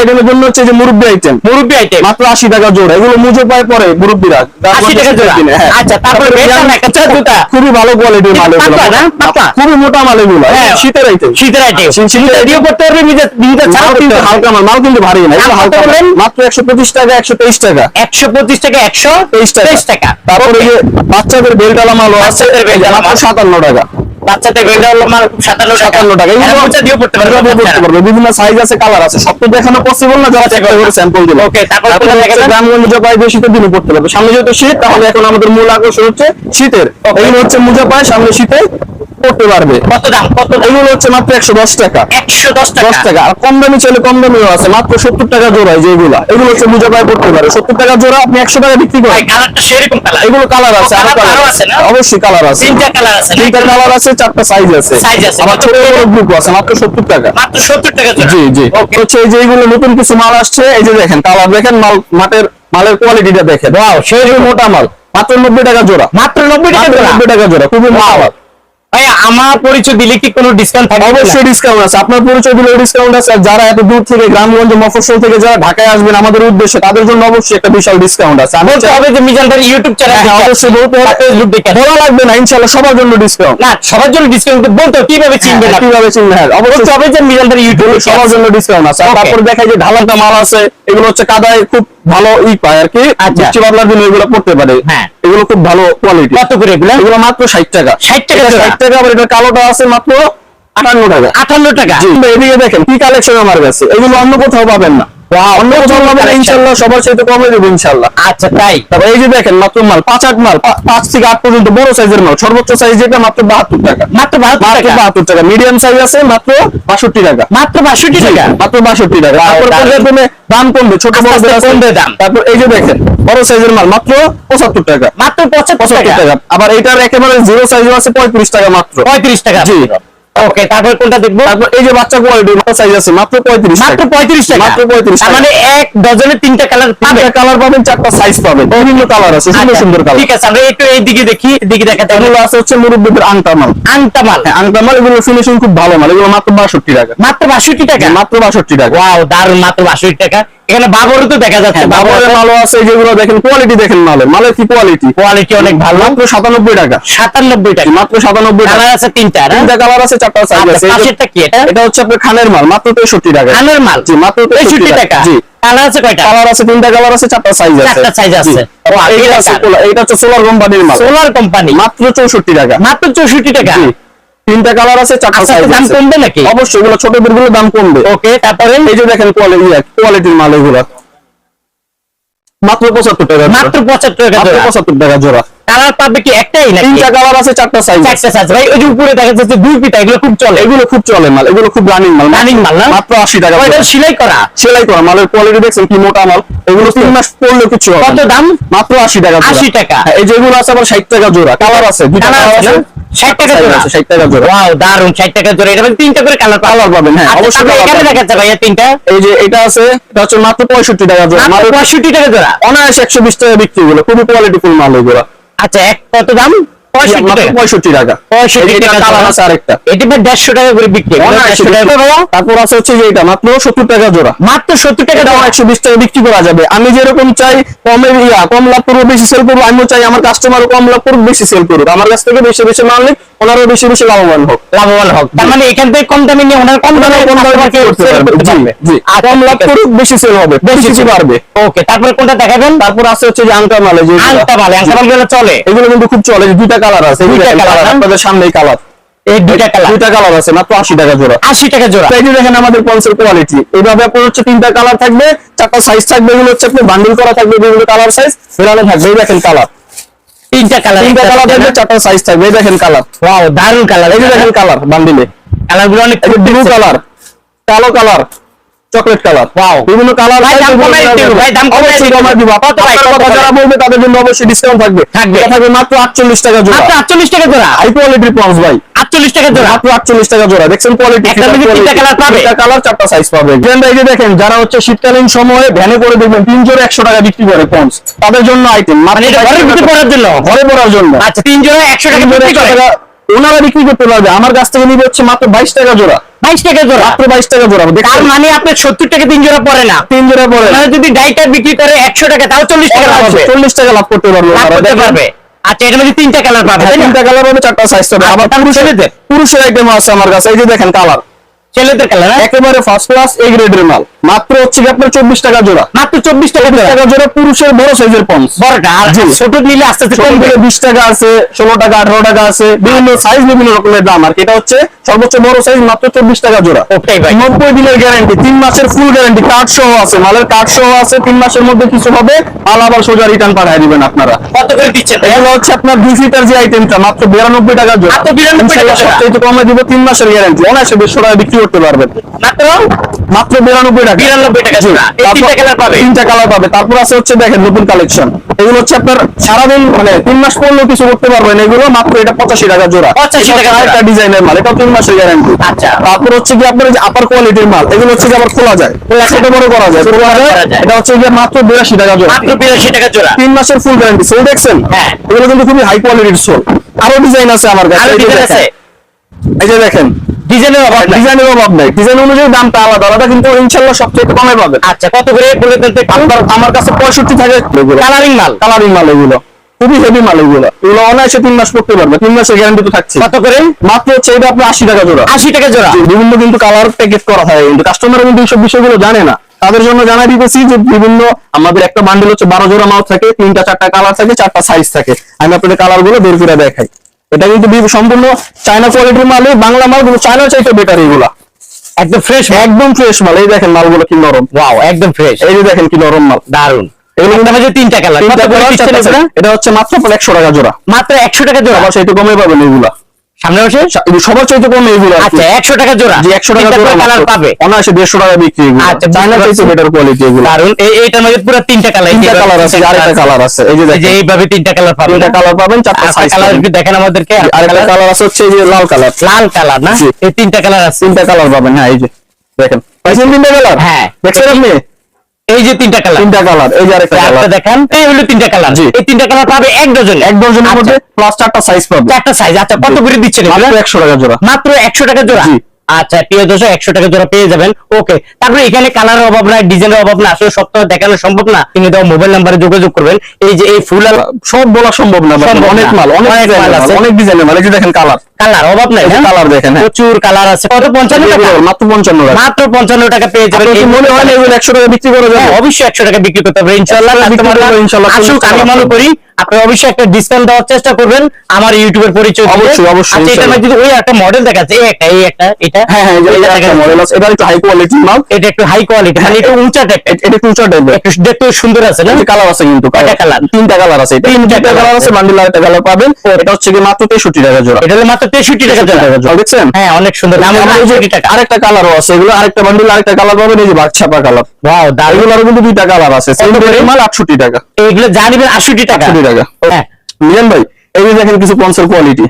আইটেমের জন্য হচ্ছে যে মুরব্বি আইটেম। মুরব্বি আইটেম। মাত্র আশি টাকা জোড়া। এগুলো মুজো পায় পরে মুরব্বিরা। আশি টাকা জোড়া? হ্যাঁ। আচ্ছা তারপরে বেলটা একটা জুতা খুবই ভালো কোয়ালিটির মাল এগুলো? খুবই মোটা মাল এগুলো হ্যাঁ। শীতের আইটেম শীতের আইটেম শীতের রেডিও করতে পারবে নিজে নিজে ছাড়া কিন্তু হালকা মাল মাল কিন্তু ভারী না। এগুলো হালকা মাল। মাত্র একশো পঁচিশ টাকা একশো তেইশ টাকা। একশো পঁচিশ টাকা একশো তেইশ টাকা। টাকা। তারপরে যে বাচ্চাদের বেলটালা মালও আছে বাচ্চাদের বেলটালা সাতান্ন টাকা। আমার সাতান্ন সাতান্ন টাকা। বাচ্চা দিয়ে পড়তে পারবে এগুলো পড়তে পারবে। বিভিন্ন সাইজ আছে কালার আছে। সব তো দেখানো পসিবল না যারা করে। স্যাম্পল দিল তারপর গ্রামগঞ্জ জপাই দিনে পড়তে পারবে। সামনে যেহেতু শীত তাহলে এখন আমাদের মূল আকর্ষণ হচ্ছে শীতের। এগুলো হচ্ছে মুজা পায় সামনে শীতে পড়তে পারবে। কত দাম কত এগুলো হচ্ছে মাত্র একশো দশ টাকা। একশো দশ দশ টাকা। আর কম দামি চাইলে কম দামিও আছে। মাত্র সত্তর টাকা জোড়া যেগুলো এগুলো। হচ্ছে মুজা পায় পড়তে পারে। সত্তর টাকা জোড়া আপনি একশো টাকা বিক্রি করেন। কালারটা সেরকম কালার। এগুলো কালার আছে আরও কালার আছে আছে। অবশ্যই কালার আছে। তিনটা কালার আছে তিনটা কালার আছে চারটা সাইজ আছে। আবার ছোট বড় গ্রুপ আছে মাত্র সত্তর টাকা। মাত্র সত্তর টাকা জি জি। হচ্ছে এই যে এইগুলো নতুন কিছু মাল আসছে এই যে দেখেন কালার দেখেন মাল মাটের মালের কোয়ালিটিটা দেখেন। সেই মোটা মাল। মাত্র নব্বই টাকা জোড়া। মাত্র নব্বই টাকা জোড়া? নব্বই টাকা জোড়া খুবই মোটা মাল। আমার পরিচয় দিলে কি কোনো ডিসকাউন্ট থাকবে অবশ্যই ডিসকাউন্ট আছে। আপনার পরিচয় দিলে ডিসকাউন্ট আছে। আর যারা এত দূর থেকে গ্রামগঞ্জ মফস্বল থেকে যারা ঢাকায় আসবেন আমাদের উদ্দেশ্যে তাদের জন্য অবশ্যই একটা বিশাল ডিসকাউন্ট আছে। আমি হবে যে মিজান ভাই ইউটিউব চ্যানেল হ্যাঁ, অবশ্যই বলতে হবে। ফেসবুক দেখে বলা লাগবে না ইনশাল্লাহ সবার জন্য ডিসকাউন্ট না সবার জন্য ডিসকাউন্ট বলতে কীভাবে চিনবেন কীভাবে হ্যাঁ অবশ্যই। হবে যে মিজান ভাই ইউটিউব সবার জন্য ডিসকাউন্ট আছে। তারপর দেখা যায় ঢালাটা মাল আছে এগুলো হচ্ছে কাদায় খুব ভালো ই পায় আর কি। আচ্ছা। বৃষ্টি বাদলার দিনে এগুলো পড়তে পারে। হ্যাঁ। এগুলো খুব ভালো কোয়ালিটি কত করে এগুলো? এগুলো মাত্র ষাট টাকা। 60 টাকা জোড়া? ষাট টাকা আবার এটা কালোটা আছে মাত্র আটান্ন টাকা। আটান্ন টাকা? এদিকে দেখেন কি কালেকশন আমার কাছে। এগুলো অন্য কোথাও পাবেন না। অন্য কোথাও পাবেন ইনশাল্লাহ সবার সাথে কমে দেবো ইনশাল্লাহ আচ্ছা তাই? তারপর এই যে দেখেন মাত্র মাল পাঁচ আট মাল পা- পাঁচ থেকে আট পর্যন্ত বড় সাইজের মাল সর্বোচ্চ সাইজ যেটা মাত্র বাহাত্তর টাকা। মাত্র মাত্র টাকা? বাহাত্তর টাকা। মিডিয়াম সাইজ আছে মাত্র বাষট্টি টাকা। মাত্র বাষট্টি টাকা? মাত্র বাষট্টি টাকা। তারপর দাম কমবে ছোট বড়। কমবে দাম। তারপর এই যে দেখেন বড় সাইজের মাল মাত্র পঁচাত্তর টাকা মাত্র পঁচাত্তর পঁচাত্তর টাকা টাকা আবার এটার একেবারে জিরো সাইজ আছে পঁয়ত্রিশ টাকা মাত্র পঁয়ত্রিশ টাকা জি। ওকে তারপর কোনটা দেখব? তারপর এই যে বাচ্চা কোয়ালিটি সাইজ আছে মাত্র পঁয়ত্রিশ মাত্র পঁয়ত্রিশ টাকা? মাত্র পঁয়ত্রিশ তার টাকা। মানে এক ডজনে তিনটা কালার পাবে তিনটা কালার পাবেন চারটা সাইজ পাবেন। বিভিন্ন কালার আছে সুন্দর আচ্ছা, সুন্দর কালার ঠিক আছে আমরা একটু এইদিকে দেখি এদিকে দেখাতে এগুলো আছে হচ্ছে মুরব্বীদের আংটা মাল আংটা মাল। হ্যাঁ আংটা মাল এগুলো ফিনিশিং খুব ভালো মাল। এগুলো মাত্র বাষট্টি টাকা। মাত্র বাষট্টি টাকা? মাত্র বাষট্টি টাকা। ওয়াও দারুণ মাত্র বাষট্টি টাকা। এখানে বাবরও তো দেখা যাচ্ছে হ্যাঁ, বাবরের মালও আছে যেগুলো দেখেন কোয়ালিটি দেখেন মালের। মালের কি কোয়ালিটি কোয়ালিটি অনেক ভালো। মাত্র সাতানব্বই টাকা। সাতানব্বই টাকা। মাত্র সাতানব্বই টাকা। আছে তিনটা তিনটা কালার আছে চারটা সাইজ আচ্ছা, আছে। পাশেরটা কি এটা? এটা হচ্ছে আপনার খানের মাল মাত্র তেষট্টি টাকা। কানের মাল? জি মাত্র তেষট্টি টাকা। জি। কালার আছে কয়টা? কালার আছে তিনটা কালার আছে চারটা সাইজ আছে। চারটা আছে। এটা হচ্ছে সোলার কোম্পানির মাল। সোলার কোম্পানি মাত্র চৌষট্টি টাকা। মাত্র চৌষট্টি টাকা? জি। তিনটা কালার আছে চারটা সাইজ দাম আছে। কমবে নাকি? অবশ্যই এগুলো গুলো দাম কমবে। ওকে তারপরে? এই যে দেখেন কোয়ালিটি কোয়ালিটির মাল এগুলো। মাত্র পঁচাত্তর টাকা মাত্র পঁচাত্তর টাকা মাত্র জোড়া। পঁচাত্তর টাকা জোড়া। কালার পাবে কি একটাই নাকি? তিনটা কালার আছে চারটা সাইজ চারটা সাইজ ভাই ওই যে উপরে দেখা যাচ্ছে দুই পিতা এগুলো খুব চলে। এগুলো খুব চলে মাল এগুলো খুব রানিং মাল। Running মাল না? মাত্র আশি টাকা ওইটা জোড়া। সেলাই করা? সেলাই করা মালের কোয়ালিটি দেখছেন কি মোটা মাল? এগুলো তিন মাস পড়লে কিছু হবে কত দাম? মাত্র আশি টাকা জোড়া। 80 টাকা। হ্যাঁ, এই যেগুলো আছে আবার ষাট টাকা জোড়া। কালার আছে দুইটা কালার আছে? 60 টাকা জোড়া। আছে, 60 টাকা জোড়া। ওয়াও দারুণ 60 টাকা জোড়া। এটা তিনটা করে কালার কালার পাবেন হ্যাঁ অবশ্যই এখানে দেখাচ্ছে ভাইয়া তিনটা? এই যে এটা আছে এটা হচ্ছে মাত্র টাকা জোড়া। মাত্র মালের 65 টাকা জোড়া। অনায়াসে একশো বিশ টাকা বিক্রি গুলো খুবই কোয়ালিটি ফুল মাল এগুলো। আচ্ছা এক কত দাম 65 টাকা। পঁয়ষট্টি টাকা। 65 এই যে টাকা কালার জোড়া। আছে আরেকটা। এটা ভাই 150 টাকা করে বিক্রি এগুলো অনায়াসে 150 টাকা বিক্রি। করে। তারপর আছে হচ্ছে এটা মাত্র সত্তর টাকা জোড়া। মাত্র 70 টাকা এটা একশো বিশ টাকা বিক্রি করা যাবে। আমি যেরকম চাই কমে ইয়া কম লাভ করব বেশি সেল করব আমিও চাই আমার কাস্টমার কম লাভ করুক বেশি সেল করুক। আমার কাছ থেকে বেশি বেশি মাল নিক ওনারও বেশি বেশি লাভবান হোক। লাভবান হোক। তার মানে এখান থেকে কম দামে নিয়ে ওনার কম দামে কম দামে। আচ্ছা, কম লাভ করুক বেশি সেল হবে। বেশি পারবে ওকে তারপরে কোনটা দেখাবেন? তারপর আছে হচ্ছে যে আংটা মালে যে আংটা মালে আংটা মালগুলো চলে। এগুলো কিন্তু খুব চলে। দুইটা কালার আছে দুইটা না? আপনাদের সামনেই কালার। এই দুইটা কালার। দুইটা কালার আছে মাত্র আশি টাকা জোড়া। 80 টাকা জোড়া। এই দেখেন আমাদের পঞ্চের কোয়ালিটি এইভাবে আপনার হচ্ছে তিনটা কালার থাকবে চারটা সাইজ থাকবে এগুলো হচ্ছে আপনি বান্ডিল করা থাকবে বিভিন্ন কালার সাইজ ফেরানো থাকবে এই দেখেন কালার। তিনটা কালার তিনটা কালার থাকবে চারটা সাইজ থাকবে এই দেখেন কালার। ওয়াও দারুণ কালার এই দেখেন কালার বান্ডিলে কালার অনেক ব্লু কালার কালো কালার। Chocolate colour. বিভিন্ন কালার ভাই, দাম কমাই ভাই, দাম কমাই অবশ্যই দিও। কমাই দিব। কত ভাই, কত যারা বলবে তাদের জন্য অবশ্যই ডিসকাউন্ট থাকবে। থাকবে। থাকবে মাত্র আটচল্লিশ টাকা জোড়া। মাত্র 48 টাকা জোড়া? হাই কোয়ালিটির ভাই। 48 টাকা জোড়া? মাত্র আটচল্লিশ টাকা জোড়া। দেখছেন কোয়ালিটি একটা তিনটা colour পাবে? কালার চারটা সাইজ পাবে। Brand এই যে দেখেন যারা হচ্ছে শীতকালীন সময়ে ভ্যানে করে দেখবেন তিন জোড়া একশো টাকা বিক্রি করে পন্স তাদের জন্য আইটেম মানে ভিতরে পড়ার জন্য? ঘরে পড়ার জন্য। আচ্ছা তিন জোড়া 100 টাকা বিক্রি একশো করে? টাকা ওনারা বিক্রি করতে পারবে। আমার কাছ থেকে নিবে হচ্ছে মাত্র বাইশ টাকা জোড়া। বাইশ টাকা জোড়া? মাত্র বাইশ টাকা জোড়া। তার মানে আপনার সত্তর টাকা তিন জোড়া পড়ে না। তিন জোড়া পরে মানে যদি ডাইটা বিক্রি করে একশো টাকা তাও চল্লিশ টাকা লাভ চল্লিশ টাকা লাভ করতে পারবে পারবে। আচ্ছা মধ্যে তিনটা কালার পাবে তিনটা কালার হবে চারটা সাইজ হবে। আচ্ছা, আবার পুরুষের আইটেম আছে আমার কাছে। এই যে দেখেন কালার। ছেলেদের কালার একেবারে ফার্স্ট ক্লাস এ গ্রেডের মাল। মাত্র হচ্ছে কি আপনার চব্বিশ টাকা জোড়া? মাত্র চব্বিশ টাকা জোড়া? টাকা জোড়া পুরুষের বড় সাইজের পন্স বড়টা? আর ছোট নিলে আস্তে আস্তে কমবে। থেকে বিশ টাকা আছে ষোলো টাকা আঠারো টাকা আছে বিভিন্ন সাইজ বিভিন্ন রকমের দাম। আর এটা হচ্ছে সর্বোচ্চ বড় সাইজ মাত্র চব্বিশ টাকা জোড়া। নব্বই দিনের গ্যারান্টি তিন মাসের ফুল গ্যারান্টি কার্ড সহ আছে মালের কার্ড সহ আছে তিন মাসের মধ্যে কিছু হবে মাল আবার সোজা রিটার্ন পাঠিয়ে দিবেন আপনারা। কত করে দিচ্ছেন? এগুলো হচ্ছে আপনার দুই ফিটার যে আইটেমটা মাত্র বিরানব্বই টাকা জোড়া। 92 টাকা সবচেয়ে কমে দিব তিন মাসের গ্যারান্টি অনায়াসে দেড়শো টাকা বিক্রি করতে পারবেন। মাত্র? মাত্র বিরানব্বই টাকা। 92 টাকা তিনটা কালার পাবে। তিনটা কালার পাবে তারপর আছে হচ্ছে দেখেন নতুন কালেকশন এগুলো হচ্ছে আপনার সারাদিন মানে তিন মাস পরলেও কিছু করতে পারবেন। এগুলো মাত্র এটা পঁচাশি টাকা জোড়া। 85 টাকা। একটা ডিজাইনের মাল। এটা তিন মাসের গ্যারান্টি আচ্ছা। তারপর হচ্ছে কি আপনার আপার কোয়ালিটির মাল এগুলো হচ্ছে আবার খোলা যায়। ছোট বড় করা যায়। এটা হচ্ছে গিয়ে মাত্র বিরাশি টাকা জোড়া। মাত্র বিরাশি টাকা জোড়া। তিন মাসের ফুল গ্যারান্টি সোল দেখছেন? হ্যাঁ। এগুলো কিন্তু খুবই হাই কোয়ালিটির সোল আরও ডিজাইন আছে আমার কাছে। এই যে দেখেন। ডিজাইনের অভাব ডিজাইনের অভাব নাই। ডিজাইন অনুযায়ী দামটা আলাদা আলাদা কিন্তু ইনশাল্লাহ সবচেয়ে কমে পাবেন আচ্ছা কত করে বলে দেন তো আপনার আমার কাছে পঁয়ষট্টি থাকে কালারিং মাল। কালারিং মাল এগুলো। খুবই হেভি মাল এগুলো। এগুলো অনায়াসে তিন মাস করতে পারবে। তিন মাসের গ্যারান্টি তো থাকছে কত করে? মাত্র হচ্ছে এটা আপনার আশি টাকা জোড়া। আশি টাকা জোড়া। বিভিন্ন কিন্তু কালার প্যাকেট করা হয় কিন্তু কাস্টমার কিন্তু এইসব বিষয়গুলো জানে না। তাদের জন্য জানাই দিতেছি যে বিভিন্ন আমাদের একটা বান্ডেল হচ্ছে বারো জোড়া মাল থাকে তিনটা চারটা কালার থাকে চারটা সাইজ থাকে। আমি আপনাদের কালারগুলো বের করে দেখাই। এটা কিন্তু সম্পূর্ণ চায়না কোয়ালিটির মালে বাংলা মাল কিন্তু চায়না চাইতে বেটার এগুলা একদম ফ্রেশ একদম ফ্রেশ মাল এই দেখেন মালগুলো কি নরম। ওয়াও একদম ফ্রেশ এই যে দেখেন কি নরম মাল। দারুণ এগুলো কিন্তু তিনটা কালার। এটা হচ্ছে মাত্র একশো টাকা জোড়া। মাত্র একশো টাকা জোড়া। আবার কমে পাবেন এগুলা সামনে বসে সবার চাইতে কমে এগুলো আচ্ছা একশো টাকা জোড়া। যে একশো টাকা জোড়া কালার পাবে। অনায়াসে দেড়শো টাকা বিক্রি এগুলো আচ্ছা, চায়না চাইতে বেটার কোয়ালিটি এগুলো। এই এইটার মধ্যে পুরো তিনটা কালার তিনটা কালার আছে আরেকটা কালার আছে। এই যে দেখেন। এইভাবে তিনটা কালার পাবেন তিনটা কালার পাবেন চারটা সাইজ কালার একটু দেখেন আমাদেরকে। আরেকটা কালার আছে হচ্ছে এই যে লাল কালার লাল কালার না? এই তিনটা কালার আছে। তিনটা কালার পাবেন হ্যাঁ এই যে দেখেন। পাইছেন তিনটা কালার হ্যাঁ। দেখছেন আপনি? এই যে তিনটা কালার তিনটা কালার এই যে আরেকটা কালার দেখেন এই হলো তিনটা কালার জি। এই তিনটা কালার পাবে এক ডজন এক ডজনের মধ্যে প্লাস চারটা সাইজ পাবে। চারটা সাইজ আচ্ছা কত করে দিচ্ছেন? মাত্র একশো টাকা জোড়া। মাত্র একশো টাকা জোড়া। আচ্ছা প্রিয় দর্শক একশো টাকা জোড়া পেয়ে যাবেন। ওকে তারপরে এখানে কালারের অভাব নাই ডিজাইনের অভাব না আসলে সব তো দেখানো সম্ভব না। তিনি দেওয়া মোবাইল নাম্বারে যোগাযোগ করবেন। এই যে এই ফুল সব বলা সম্ভব না অনেক মাল অনেক মাল আছে। অনেক ডিজাইনের মাল। এই যে দেখেন কালার কালার অভাব নাই হ্যাঁ? কালার দেখেন হ্যাঁ। প্রচুর কালার আছে। কত? পঞ্চান্ন টাকা? মাত্র পঞ্চান্ন টাকা। মাত্র পঞ্চান্ন টাকা পেয়ে যাবেন। মনে হয় না এগুলো একশো টাকা বিক্রি করে হ্যাঁ, যাবে অবশ্যই একশো টাকা বিক্রি করতে হবে। ইনশাল্লাহ ইনশাল্লাহ, আসুক আমি মনে করি আপনি অবশ্যই একটা ডিসকাউন্ট দেওয়ার চেষ্টা করবেন আমার ইউটিউবের পরিচয় অবশ্যই, অবশ্যই, আচ্ছা এটা। যদি ওই একটা মডেল দেখাচ্ছে এই একটা এই একটা এটা হ্যাঁ হ্যাঁ এটা এটা একটা মডেল আছে এটা একটু হাই কোয়ালিটির মাল। এটা একটু হাই কোয়ালিটি মানে এটা উঁচা টাইপের এটা একটু উঁচা টাইপের একটু দেখতে সুন্দর আছে না? কালার আছে কিন্তু কয়টা colour? তিনটা কালার আছে। এটা তিনটা কালার আছে। বান্ডিল আরেকটা কালার পাবেন। এটা হচ্ছে কি মাত্র তেষট্টি টাকা জোড়া। এটা হলো মাত্র তেষট্টি টাকা জোড়া। দেখছেন? হ্যাঁ অনেক সুন্দর। 68 আরেকটা কালারও আছে এগুলো আরেকটা বান্ডিল আরেকটা কালার পাবেন এই যে বাঘ ছাপা কালার ওয়াও দারুণ। এগুলোরও কিন্তু দুইটা কালার আছে। সেম? মাল আটষট্টি টাকা। এইগুলো জানিবেন আটষট্টি টাকা। 68 টাকা। হ্যাঁ। মিজান ভাই এই যে দেখেন কিছু পঞ্চের কোয়ালিটি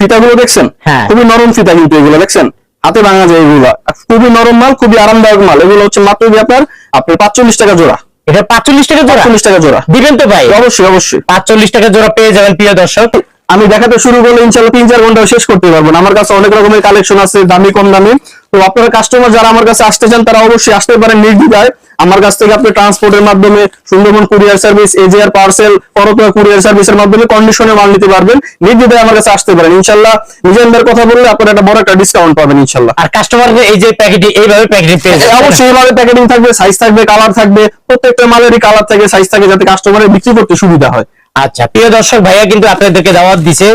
ফিতাগুলো দেখছেন? হ্যাঁ। খুবই নরম ফিতা কিন্তু এগুলো দেখছেন? হাতে ভাঙা যায় এগুলো। খুবই নরম মাল খুবই আরামদায়ক মাল। এগুলো হচ্ছে মাত্র দিয়ে আপনার আপনার পাঁচচল্লিশ টাকা জোড়া। এটা পাঁচচল্লিশ টাকা জোড়া? পাঁচচল্লিশ টাকা জোড়া। দিবেন তো ভাই। অবশ্যই অবশ্যই। পাঁচচল্লিশ টাকা জোড়া পেয়ে যাবেন প্রিয় দর্শক। আমি দেখাতে শুরু করলে ইনশাল্লাহ তিন চার ঘণ্টা শেষ করতে পারব না। আমার কাছে অনেক রকমের কালেকশন আছে দামি কম দামি। তো আপনারা কাস্টমার যারা আমার কাছে আসতে চান তারা অবশ্যই আসতে পারেন নির্দ্বিধায়। আমার কাছ থেকে আপনি ট্রান্সপোর্টের মাধ্যমে Sundarban courier service AGR parcel Korotoa courier সার্ভিসের মাধ্যমে কন্ডিশনে মাল নিতে পারবেন। নির্দ্বিধায় আমার কাছে আসতে পারেন। ইনশাল্লাহ নিজেদের কথা বললে আপনারা একটা বড় একটা ডিসকাউন্ট পাবেন ইনশাল্লাহ আর কাস্টমারদের এই যে প্যাকেটিং এইভাবে প্যাকেটিং পেয়ে যাবেন। অবশ্যই এভাবে প্যাকেটিং থাকবে সাইজ থাকবে কালার থাকবে প্রত্যেকটা মালেরই কালার থাকে সাইজ থাকে যাতে কাস্টমারের বিক্রি করতে সুবিধা হয়। আচ্ছা প্রিয় দর্শক ভাইয়া কিন্তু আপনাদেরকে দাওয়াত দিছে।